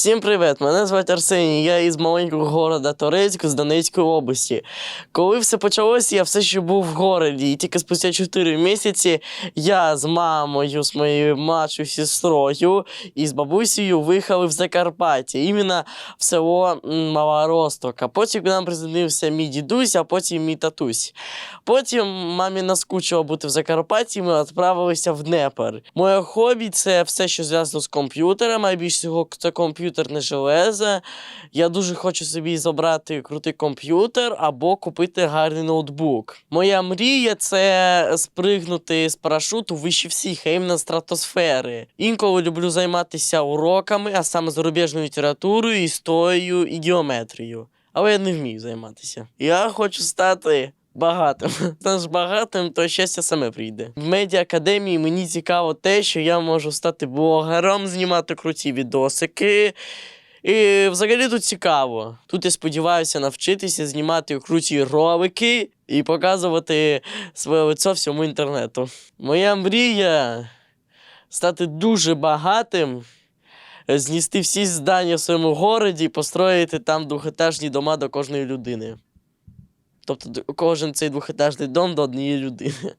Всім привіт! Мене звати Арсеній. Я із маленького города Торецьк з Донецької області. Коли все почалося, я все ще був в городі, і тільки спустя 4 місяці я з мамою, з моєю младшою сестрою і з бабусею виїхали в Закарпаття, іменно в село Мала Ростока. Потім нам присоединився мій дідусь, а потім мій татусь. Потім мамі наскучило бути в Закарпатті, ми відправилися в Днепр. Моє хобі це все, що зв'язано з комп'ютером, а більш всього це комп'ютерне железо. Я дуже хочу собі забрати крутий комп'ютер або купити гарний ноутбук. Моя мрія це спригнути з парашуту вище всіх, а іменно стратосфери. Інколи люблю займатися уроками, а саме зарубіжною літературою, історією і геометрією. Але я не вмію займатися. Я хочу стати багатим. Станеш багатим, то щастя саме прийде. В медіа-академії мені цікаво те, що я можу стати блогером, знімати круті відосики. І взагалі тут цікаво. Тут я сподіваюся навчитися знімати круті ролики і показувати своє лицо всьому інтернету. Моя мрія стати дуже багатим, знести всі здання в своєму городі і построїти там двохетажні дома до кожної людини. Тобто кожен цей двохетажний дом до однієї людини.